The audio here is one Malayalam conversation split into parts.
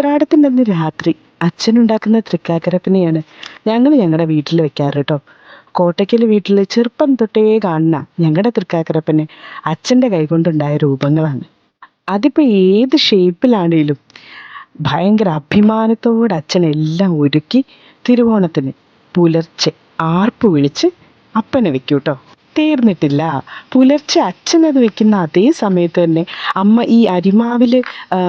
ഉത്രാടത്തിന്റെ അന്ന് രാത്രി അച്ഛനുണ്ടാക്കുന്ന തൃക്കാക്കരപ്പിനെയാണ് ഞങ്ങൾ ഞങ്ങളുടെ വീട്ടിൽ വെക്കാറ് കേട്ടോ കോട്ടയ്ക്കൽ വീട്ടിൽ ചെറുപ്പം തൊട്ടേ കാണുന്ന ഞങ്ങളുടെ തൃക്കാക്കരപ്പനെ അച്ഛന്റെ കൈകൊണ്ടുണ്ടായ രൂപങ്ങളാണ്. അതിപ്പോൾ ഏത് ഷേപ്പിലാണേലും ഭയങ്കര അഭിമാനത്തോടെ അച്ഛൻ എല്ലാം ഒരുക്കി തിരുവോണത്തിന് പുലർച്ചെ ആർപ്പ് വിളിച്ച് അപ്പനെ വെക്കും കേട്ടോ തീർന്നിട്ടില്ല. പുലർച്ചെ അച്ഛനത് വെക്കുന്ന അതേ സമയത്ത് തന്നെ അമ്മ ഈ അരിമാവിൽ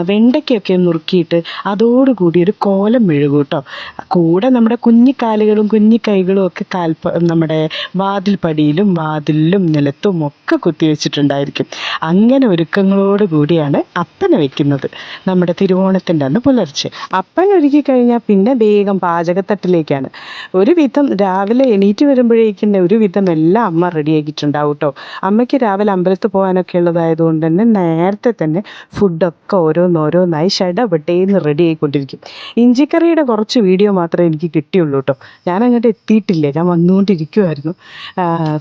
വെണ്ടയ്ക്കൊക്കെ നുറുക്കിയിട്ട് അതോടുകൂടി ഒരു കോലം മെഴുകും കേട്ടോ. കൂടെ നമ്മുടെ കുഞ്ഞിക്കാലുകളും കുഞ്ഞിക്കൈകളും ഒക്കെ കാൽപ്പ നമ്മുടെ വാതിൽ പടിയിലും വാതിലിലും നിലത്തും ഒക്കെ കുത്തി വെച്ചിട്ടുണ്ടായിരിക്കും. അങ്ങനെ ഒരുക്കങ്ങളോട് കൂടിയാണ് അപ്പനെ വെക്കുന്നത്. നമ്മുടെ തിരുവോണത്തിന്റെ അന്ന് പുലർച്ചെ. അപ്പൻ ഒരുക്കി കഴിഞ്ഞാൽ പിന്നെ വേഗം പാചകത്തട്ടിലേക്കാണ്. ഒരു വിധം രാവിലെ എണീറ്റ് വരുമ്പോഴേക്കും ഒരുവിധം എല്ലാം അമ്മ റെഡിയാക്കിയിട്ടുണ്ടാവും കേട്ടോ അമ്മയ്ക്ക് രാവിലെ അമ്പലത്തിൽ പോകാനൊക്കെ ഉള്ളതായതുകൊണ്ട് തന്നെ നേരത്തെ തന്നെ ഫുഡൊക്കെ ഓരോന്നോരോന്നായി ഷടപെട്ടേന്ന് റെഡി ആയിക്കൊണ്ടിരിക്കും. ഇഞ്ചിക്കറിയുടെ കുറച്ച് വീഡിയോ മാത്രമേ എനിക്ക് കിട്ടിയുള്ളൂ കേട്ടോ ഞാൻ അങ്ങോട്ട് എത്തിയിട്ടില്ല. ഞാൻ വന്നുകൊണ്ടിരിക്കുമായിരുന്നു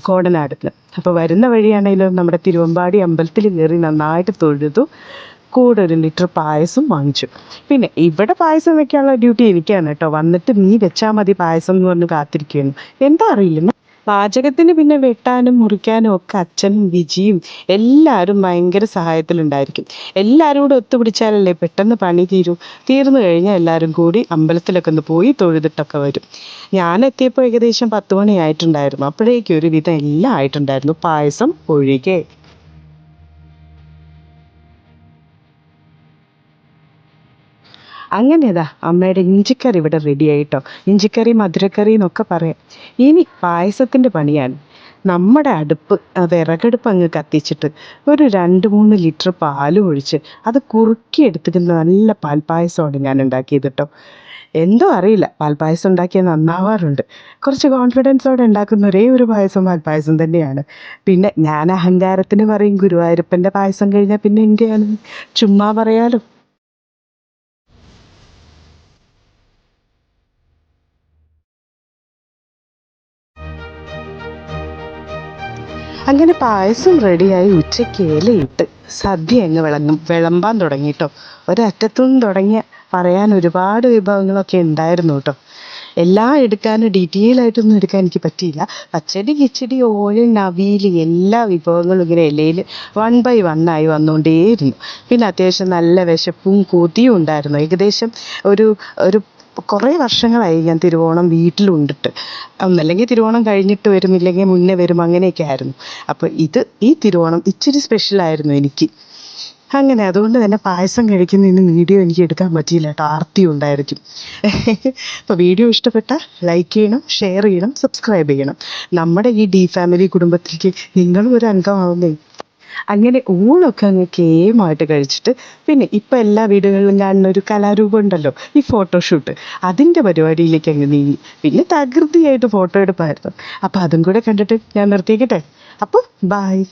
കോടനാടത്ത് അപ്പോൾ വരുന്ന വഴിയാണെങ്കിലും നമ്മുടെ തിരുവമ്പാടി അമ്പലത്തിൽ കയറി നന്നായിട്ട് തൊഴുതു കൂടെ ഒരു ലിറ്റർ പായസം വാങ്ങിച്ചു. പിന്നെ ഇവിടെ പായസം വെക്കാനുള്ള ഡ്യൂട്ടി എനിക്കാണ് കേട്ടോ വന്നിട്ട് നീ വെച്ചാൽ മതി പായസം എന്ന് പറഞ്ഞ് കാത്തിരിക്കുകയായിരുന്നു എന്താ അറിയില്ല. പാചകത്തിന് പിന്നെ വെട്ടാനും മുറിക്കാനും ഒക്കെ അച്ഛനും വിജിയും എല്ലാവരും ഭയങ്കര സഹായത്തിലുണ്ടായിരിക്കും. എല്ലാവരും കൂടെ ഒത്തുപിടിച്ചാലല്ലേ പെട്ടെന്ന് പണി തീരും. തീർന്നു കഴിഞ്ഞാൽ എല്ലാവരും കൂടി അമ്പലത്തിലൊക്കെ ഒന്ന് പോയി തൊഴുതിട്ടൊക്കെ വരും. ഞാൻ എത്തിയപ്പോൾ ഏകദേശം പത്ത് മണി ആയിട്ടുണ്ടായിരുന്നു അപ്പോഴേക്കും ഒരു വിധം എല്ലാം ആയിട്ടുണ്ടായിരുന്നു. പായസം ഒഴികെ അങ്ങനെയതാ അമ്മയുടെ ഇഞ്ചിക്കറി ഇവിടെ റെഡി ആയിട്ടോ? ഇഞ്ചിക്കറി മധുരക്കറി എന്നൊക്കെ പറയാം. ഇനി പായസത്തിന്റെ പണിയാണ്. നമ്മുടെ അടുപ്പ് വിറകടുപ്പ് അങ്ങ് കത്തിച്ചിട്ട് ഒരു രണ്ട് മൂന്ന് ലിറ്റർ പാൽ ഒഴിച്ച് അത് കുറുക്കി എടുത്തിരുന്ന നല്ല പാൽപ്പായസമാണ് ഞാൻ ഉണ്ടാക്കിയത് കേട്ടോ. എന്തോ അറിയില്ല പാൽപ്പായസം ഉണ്ടാക്കിയാൽ നന്നാവാറുണ്ട്. കുറച്ച് കോൺഫിഡൻസോടെ ഉണ്ടാക്കുന്ന ഒരേ ഒരു പായസം പാൽപ്പായസം തന്നെയാണ്. പിന്നെ ഞാൻ അഹങ്കാരത്തിന് പറയും ഗുരുവായൂരപ്പന്റെ പായസം കഴിഞ്ഞാൽ പിന്നെ എന്റെയാണ് ചുമ്മാ പറയാലോ. അങ്ങനെ പായസം റെഡിയായി ഉച്ചയ്ക്ക് ഇലയിട്ട്. സദ്യ അങ്ങ് വിളങ്ങും. വിളമ്പാൻ തുടങ്ങി കേട്ടോ ഒരറ്റത്തുനിന്ന് തുടങ്ങിയ പറയാൻ ഒരുപാട് വിഭവങ്ങളൊക്കെ ഉണ്ടായിരുന്നു കേട്ടോ. എല്ലാം എടുക്കാൻ ഡീറ്റെയിൽ ആയിട്ടൊന്നും എടുക്കാൻ എനിക്ക് പറ്റിയില്ല. പച്ചടി കിച്ചടി ഓയിൽ നവീൽ എല്ലാ വിഭവങ്ങളും ഇങ്ങനെ ഇലയിൽ വൺ ബൈ വൺ ആയി വന്നുകൊണ്ടേയിരുന്നു. പിന്നെ അത്യാവശ്യം നല്ല വിശപ്പും കൊതിയും ഉണ്ടായിരുന്നു. ഏകദേശം ഒരു ഒരു കുറേ വർഷങ്ങളായി ഞാൻ തിരുവോണം വീട്ടിലുണ്ടിട്ട്. ഒന്നല്ലെങ്കിൽ തിരുവോണം കഴിഞ്ഞിട്ട് വരും ഇല്ലെങ്കിൽ മുന്നേ വരും അങ്ങനെയൊക്കെ ആയിരുന്നു. അപ്പോൾ ഇത് ഈ തിരുവോണം ഇച്ചിരി സ്പെഷ്യലായിരുന്നു എനിക്ക്. അങ്ങനെ അതുകൊണ്ട് തന്നെ പായസം കഴിക്കുന്നതിന് വീഡിയോ എനിക്ക് എടുക്കാൻ പറ്റിയില്ല കേട്ടോ. ആർത്തി ഉണ്ടായിരിക്കും. അപ്പോൾ വീഡിയോ ഇഷ്ടപ്പെട്ട ലൈക്ക് ചെയ്യണം ഷെയർ ചെയ്യണം സബ്സ്ക്രൈബ് ചെയ്യണം. നമ്മുടെ ഈ ഡി ഫാമിലി കുടുംബത്തിലേക്ക് നിങ്ങളും ഒരു അംഗമാവുന്നേ. അങ്ങനെ ഊണൊക്കെ അങ്ങ് കേമായിട്ട് കഴിച്ചിട്ട് പിന്നെ ഇപ്പം എല്ലാ വീടുകളിലും കാണുന്ന ഒരു കലാരൂപം ഉണ്ടല്ലോ ഈ ഫോട്ടോഷൂട്ട് അതിന്റെ പരിപാടിയിലേക്ക് അങ്ങ് നീങ്ങി. പിന്നെ തകൃതിയായിട്ട് ഫോട്ടോ എടുപ്പായിരുന്നു. അപ്പോൾ അതും കൂടെ കണ്ടിട്ട് ഞാൻ നിർത്തിക്കട്ടെ അപ്പോൾ ബായ്